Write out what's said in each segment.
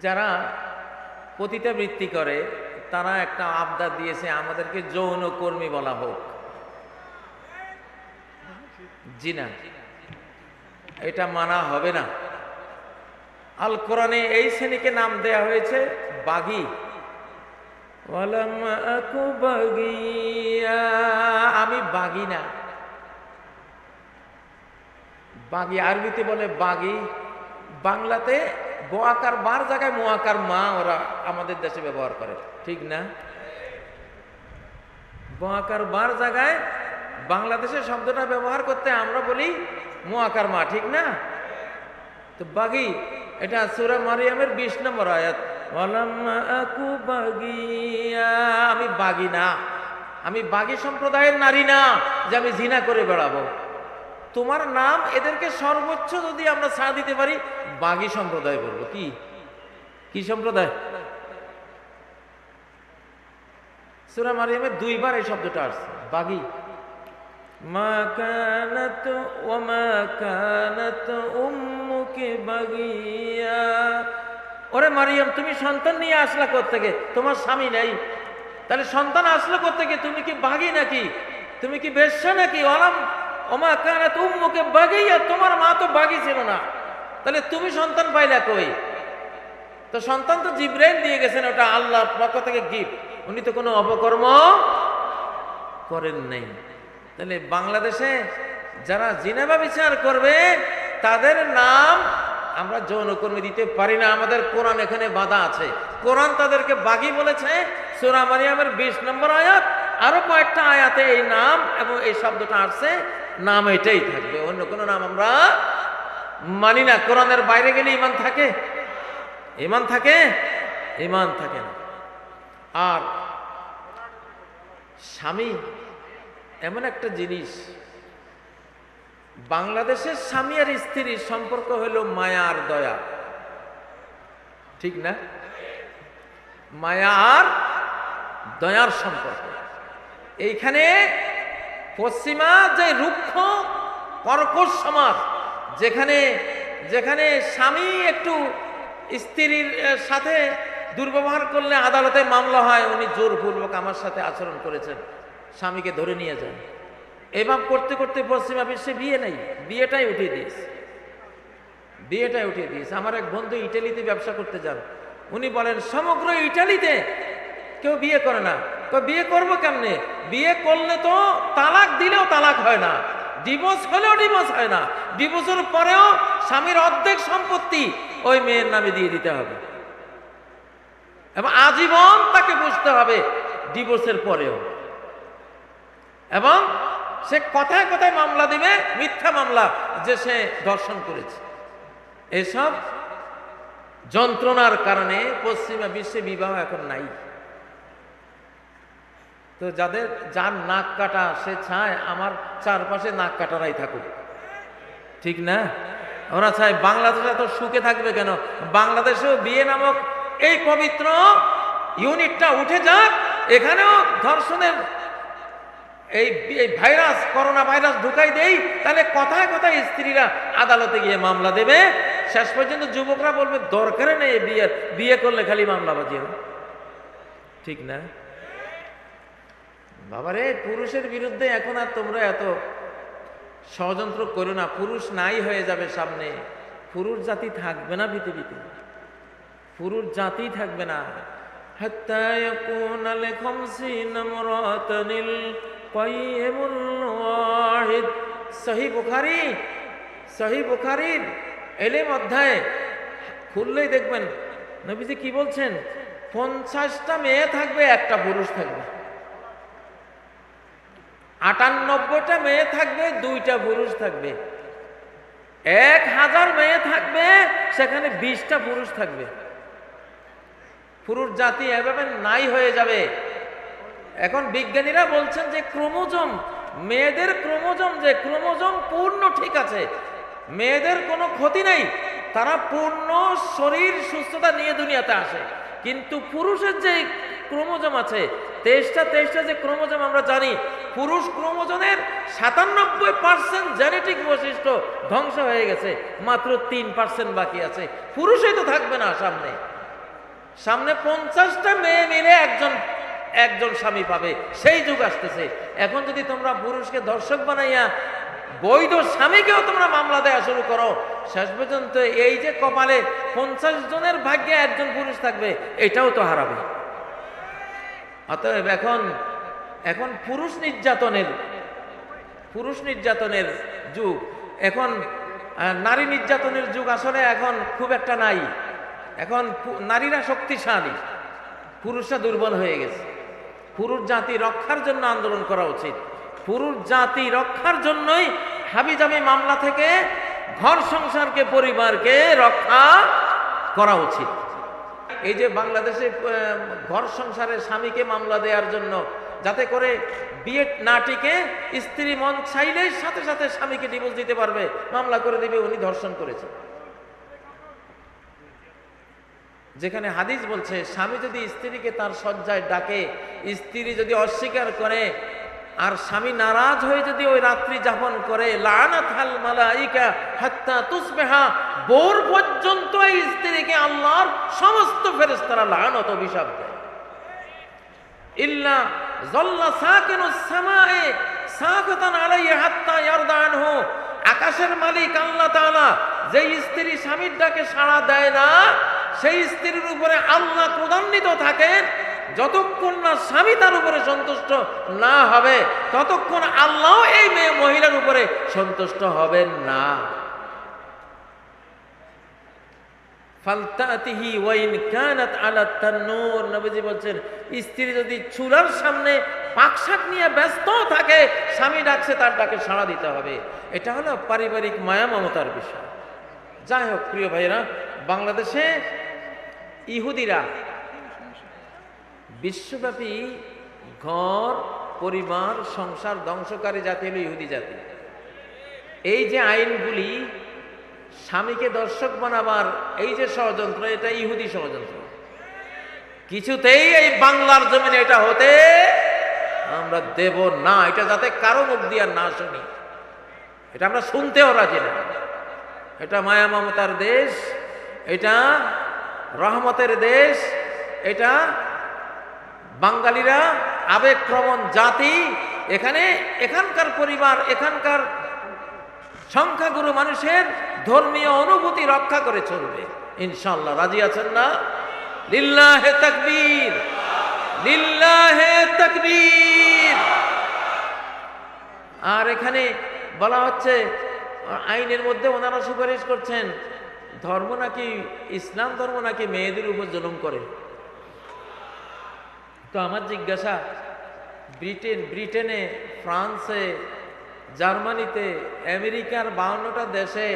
যারা পতিতাবৃত্তি করে, তারা একটা আবদার দিয়েছে, আমাদেরকে যৌন কর্মী বলা হোক। জি না। এটা মানা হবে না। আল কোরআনে এই শ্রেণীকে নাম দেয়া হয়েছে, বাগি। আমি বাগি না। বাগি আরবিতে বলে বাগি। বাংলাতে বোয়াকার বার জায়গায় মোয়াকার মা ওরা আমাদের দেশে ব্যবহার করে, ঠিক না? বোয়াকার বার জায়গায় বাংলাদেশের শব্দটা ব্যবহার করতে আমরা বলি মোয়াকার মা, ঠিক না? তো বাগি, এটা সুরা মারিয়ামের বিশ নম্বর আয়াত। আমি বাগি না। আমি বাগি সম্প্রদায়ের নারী না যে আমি জিনা করে বেড়াবো। তোমার নাম এদেরকে সর্বোচ্চ যদি আমরা ছাড় দিতে পারি বাগি সম্প্রদায় বলব। কি? কি সম্প্রদায়? সুরা মারিয়ামের দুইবার এই শব্দটা আসছে। বাগি মা কানাত ওয়া মা কানাত উম্মুকে বাগিয়া। ওরে মারিয়াম তুমি সন্তান নিয়ে আসলা থেকে তোমার স্বামী নেই। তাহলে সন্তান আসলো থেকে তুমি কি বাগি নাকি? তুমি কি বেশ্যা নাকি? অলাম ওমা কানাত উম্মুকে বাগিয়া, তোমার মা তো বাগি ছিল না। তাহলে তুমি সন্তান পাইলা কই? তো সন্তান তো জিব্রাইল দিয়ে গেছেন, ওটা আল্লাহ পক্ষ থেকে গিফট উনি তো কোনো অপকর্ম করেন নাই। তাহলে বাংলাদেশে যারা জিনেবা বিচার করবে, তাদের নাম আমরা যৌনকর্মী দিতে পারি না। আমাদের কোরআন এখানে বাধা আছে। কোরআন তাদেরকে বাগি বলেছে। সুরা মারিয়ামের বিশ নম্বর আয়াত, আরও কয়েকটা আয়াতে এই নাম এবং এই শব্দটা আসছে। নাম এটাই থাকবে, অন্য কোনো নাম আমরা মানি না। কোরআনের বাইরে গেলে ইমান থাকে? ইমান থাকে? ইমান থাকে না। আর স্বামী এমন একটা জিনিস, বাংলাদেশের স্বামী আর স্ত্রীর সম্পর্ক হলো মায়া আর দয়া। ঠিক না? মায়া আর দয়ার সম্পর্ক। এইখানে পশ্চিমা যে রুক্ষ কর্কশ সমাজ যেখানে যেখানে স্বামী একটু স্ত্রীর সাথে দুর্ব্যবহার করলে আদালতে মামলা হয়, উনি জোরপূর্বক আমার সাথে আচরণ করেছেন, স্বামীকে ধরে নিয়ে যান। এবার করতে করতে পশ্চিমা বিশ্বে বিয়ে নেই, বিয়েটাই উঠিয়ে দিয়েছে। বিয়েটাই উঠিয়ে দিয়েছে। আমার এক বন্ধু ইটালিতে ব্যবসা করতে যান, উনি বলেন, সমগ্র ইটালিতে কেউ বিয়ে করে না তো বিয়ে করব কেমনে? বিয়ে করলে তো তালাক দিলেও তালাক হয় না। ডিভোর্স হলেও ডিভোর্স হয় না। ডিভোর্সের পরেও স্বামীর অর্ধেক সম্পত্তি ওই মেয়ের নামে দিয়ে দিতে হবে। এবং আজীবন তাকে বুঝতে হবে ডিভোর্সের পরেও। এবং সে কথায় কথায় মামলা দিবে, মিথ্যা মামলা যে সে দর্শন করেছে। এসব যন্ত্রণার কারণে পশ্চিমা বিশ্বে বিবাহ এখন নাই। তো যাদের যার নাক কাটা, সে চায় আমার চারপাশে নাক কাটারাই থাকুক। ঠিক না? ওরা চায় বাংলাদেশে এত সুখে থাকবে কেন? বাংলাদেশেও বিয়ে নামক এই পবিত্র ইউনিটটা উঠে যাক, এখানেও ধর্ষণের এই ভাইরাস, করোনা ভাইরাস ঢুকাই দেই, তাহলে কথায় কথায় স্ত্রীরা আদালতে গিয়ে মামলা দেবে। শেষ পর্যন্ত যুবকরা বলবে, দরকারে নেই বিয়ের, বিয়ে করলে খালি মামলা বাজিয়ে ঠিক না? বাবারে, পুরুষের বিরুদ্ধে এখন আর তোমরা এত ষড়যন্ত্র করো না। পুরুষ নাই হয়ে যাবে সামনে। পুরুষ জাতি থাকবে না পৃথিবীতে। পুরুষ জাতি থাকবে না। সহি বুখারী, সহি বুখারীর এলেম অধ্যায়ে খুললেই দেখবেন। নবীজি কি বলছেন? পঞ্চাশটা মেয়ে থাকবে, একটা পুরুষ থাকবে। আটানব্বইটা মেয়ে থাকবে, দুইটা পুরুষ থাকবে। এক হাজার মেয়ে থাকবে, সেখানে বিশটা পুরুষ থাকবে। পুরুষ জাতি এভাবে নাই হয়ে যাবে। এখন বিজ্ঞানীরা বলছেন যে ক্রোমোজোম, মেয়েদের ক্রোমোজোম যে ক্রোমোজোম পূর্ণ ঠিক আছে, মেয়েদের কোনো ক্ষতি নেই। তারা পূর্ণ শরীর সুস্থতা নিয়ে দুনিয়াতে আসে। কিন্তু পুরুষের যে ক্রোমোজোম আছে, তেইশটা তেইশটা যে ক্রোমোজোম আমরা জানি পুরুষ ক্রোমোজোমের সাতানব্বই পার্সেন্ট জেনেটিক বৈশিষ্ট্য ধ্বংস হয়ে গেছে। মাত্র তিন পার্সেন্ট বাকি আছে। পুরুষই তো থাকবে না সামনে। সামনে পঞ্চাশটা মেয়ে মিলে একজন একজন স্বামী পাবে। সেই যুগ আসতেছে। এখন যদি তোমরা পুরুষকে দর্শক বানাইয়া বৈধ স্বামীকেও তোমরা মামলা দেওয়া শুরু করো, শেষ পর্যন্ত এই যে কপালে পঞ্চাশ জনের ভাগ্যে একজন পুরুষ থাকবে, এটাও তো হারাবে। অতএব এখন এখন পুরুষ নির্যাতনের পুরুষ নির্যাতনের যুগ। এখন নারী নির্যাতনের যুগ আসলে এখন খুব একটা নাই। এখন নারীরা শক্তিশালী, পুরুষরা দুর্বল হয়ে গেছে। পুরুষ জাতি রক্ষার জন্য আন্দোলন করা উচিত। পুরুষ জাতি রক্ষার জন্যই হাবিজাবি মামলা থেকে ঘর সংসারকে, পরিবারকে রক্ষা করা উচিত। এই যে বাংলাদেশে ঘর সংসারে স্বামীকে মামলা দেওয়ার জন্য যাতে করে বিয়ে না টিকে স্ত্রী মন চাইলেই সাথে সাথে স্বামীকে ডিভোর্স দিতে পারবে, মামলা করে দিবে, উনি ধর্ষণ করেছে। যেখানে হাদিস বলছে, স্বামী যদি স্ত্রীকে তার শয্যায় ডাকে, স্ত্রী যদি অস্বীকার করে, আর স্বামী নারাজ হয়ে যদি ওই রাত্রি যাপন করে বোর পর্যন্ত এই স্ত্রীকে আল্লাহর সমস্ত ফেরেশতারা লানত অভিশাপ দেয়। জল্লা সাকিনুস সামায়ে সাকাতান আলাইহি হাত্তা ইয়ারদা আনহু আকাশের মালিক আল্লাহ তাআলা যেই স্ত্রী স্বামীর ডাকে সাড়া দেয় না, সেই স্ত্রীর উপরে আল্লাহ ক্রোধান্বিত থাকেন। যতক্ষণ না স্বামী তার উপরে সন্তুষ্ট না হবে, ততক্ষণ আল্লাহ এই মেয়ে মহিলার উপরে সন্তুষ্ট হবেন না। ফালতাতিহি ওয়াইন কানাত আলা তান্নুর। নবীজি বলছেন, স্ত্রী যদি চুলার সামনে পাকশাক নিয়ে ব্যস্ত থাকে, স্বামী ডাকছে, তার ডাকে সাড়া দিতে হবে। এটা হলো পারিবারিক মায়া মমতার বিষয়। যাই হোক, প্রিয় ভাইরা বাংলাদেশে ইহুদিরা বিশ্বব্যাপী ঘর, পরিবার, সংসার ধ্বংসকারী জাতি হলো ইহুদি জাতি। এই যে আইনগুলি স্বামীকে দর্শক বানাবার এই যে ষড়যন্ত্র, এটা ইহুদি ষড়যন্ত্র। কিছুতেই এই বাংলার জমিনে এটা হতে আমরা দেব না। এটা যাতে কারও মুখ দিয়ে না শুনি। এটা আমরা শুনতেও রাজি না। এটা মায়া মমতার দেশ, এটা রহমতের দেশ, এটা বাঙালিরা আবেগপ্রবণ জাতি। এখানে এখানকার পরিবার, এখানকার সংখ্যাগুরু মানুষের ধর্মীয় অনুভূতি রক্ষা করে চলবে। ইনশাল্লাহ রাজি আছেন না? লিল্লাহে তাকবীর। লিল্লাহে তাকবীর। আর এখানে বলা হচ্ছে, আইনের মধ্যে ওনারা সুপারিশ করছেন, ধর্ম নাকি ইসলাম ধর্ম নাকি মেয়েদের উপর জুলুম করে? তো আমার জিজ্ঞাসা, ব্রিটেন, ব্রিটেনে, ফ্রান্সে জার্মানিতে আমেরিকার বাউন্নটা দেশে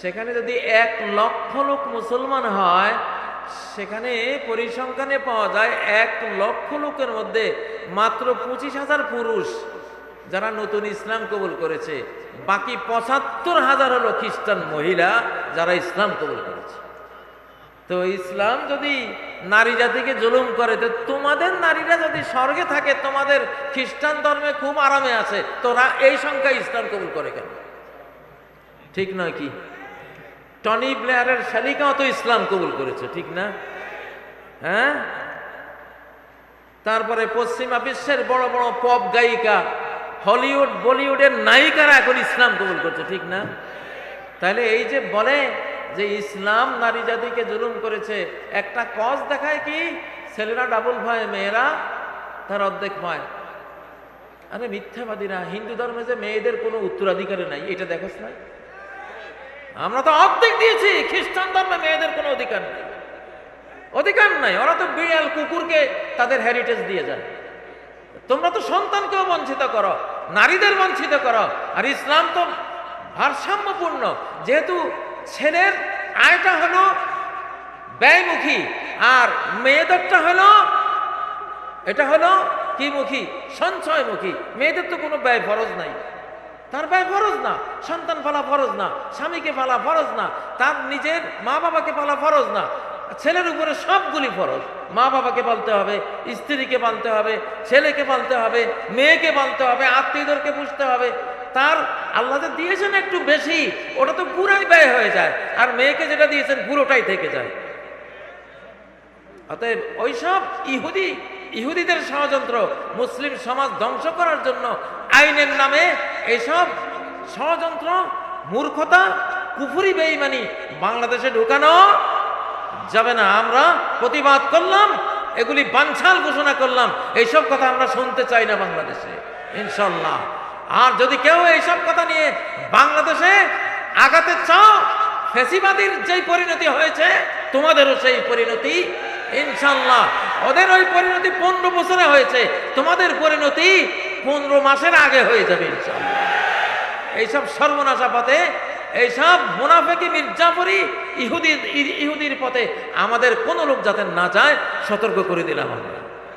সেখানে যদি এক লক্ষ লোক মুসলমান হয়, সেখানে পরিসংখ্যানে পাওয়া যায় এক লক্ষ লোকের মধ্যে মাত্র পঁচিশ হাজার পুরুষ যারা নতুন ইসলাম কবুল করেছে। বাকি পঁচাত্তর হাজার হলো খ্রিস্টান মহিলা যারা ইসলাম কবুল করেছে। তো ইসলাম যদি নারী জাতিকে জুলুম করে, তো তোমাদের নারীরা যদি স্বর্গে থাকে, তোমাদের খ্রিস্টান ধর্মে খুব আরামে আছে, তোরা এই সংখ্যা ইসলাম কবুল করে কেন? ঠিক নয় কি? টনি ব্লেয়ারের শালিকাও তো ইসলাম কবুল করেছে, ঠিক না? হ্যাঁ? তারপরে পশ্চিমা বিশ্বের বড় বড় পপ গায়িকা, হলিউড, বলিউডের নায়িকারা এখন ইসলাম কবুল করছে, ঠিক না? তাহলে এই যে বলে যে ইসলাম নারী জাতিকে জুলুম করেছে, একটা কজ দেখায় কি? ছেলেরা ডাবল ভয়, মেয়েরা তার অর্ধেক ভয় আরে মিথ্যাবাদীরা, হিন্দু ধর্মে যে মেয়েদের কোনো উত্তরাধিকারী নাই, এটা দেখোস নাই আমরা তো অর্ধেক দিয়েছি, খ্রিস্টান ধর্মে মেয়েদের কোনো অধিকার নেই। অধিকার নাই, ওরা তো বিড়াল, কুকুরকে তাদের হেরিটেজ দিয়ে যায়। তোমরা তো সন্তানকেও বঞ্চিত করো, নারীদের বঞ্চিত করো, আর ইসলাম তো ভারসাম্যপূর্ণ। যেহেতু ছেলের আয়টা হলো ব্যয়মুখী আর মেয়েদেরটা হলো, এটা হলো কি মুখী? সঞ্চয়মুখী। মেয়েদের তো কোনো ব্যয় ফরজ নাই। তার ব্যয় ফরজ না। সন্তান পালা ফরজ না। স্বামীকে পালা ফরজ না। তার নিজের মা বাবাকে পালা ফরজ না। ছেলের উপরে সবগুলি ফরজ। মা বাবাকে পালতে হবে, স্ত্রীকে পালতে হবে, ছেলেকে পালতে হবে, মেয়েকে পালতে হবে, আত্মীয়দেরকে বুঝতে হবে। তার আল্লাহ যে দিয়েছেন একটু বেশি, ওটা তো পুরাই ব্যয় হয়ে যায়। আর মেয়েকে যেটা দিয়েছেন পুরোটাই থেকে যায়। অতএব ওইসব ইহুদি, ইহুদিদের ষড়যন্ত্র মুসলিম সমাজ ধ্বংস করার জন্য আইনের নামে এইসব ষড়যন্ত্র, মূর্খতা, কুফুরি বেইমানি বাংলাদেশে ঢুকানো যাবে না। আমরা প্রতিবাদ করলাম, এগুলি বাঞ্ছাল ঘোষণা করলাম। এইসব কথা আমরা শুনতে চাই না বাংলাদেশে ইনশাল্লাহ আর যদি কেউ এইসব কথা নিয়ে বাংলাদেশে আগাতে চাও, ফেসিবাদীর যেই পরিণতি হয়েছে, তোমাদেরও সেই পরিণতি ইনশাল্লাহ ওদের ওই পরিণতি পনেরো বছরে হয়েছে, তোমাদের পরিণতি পনেরো মাসের আগে হয়ে যাবে ইনশাল্লাহ এইসব সর্বনাশা পথে, এইসব মুনাফেকি মির্জাফরি ইহুদির ইহুদির পথে আমাদের কোনো লোক যাতে না যায়, সতর্ক করে দিলাম আমরা।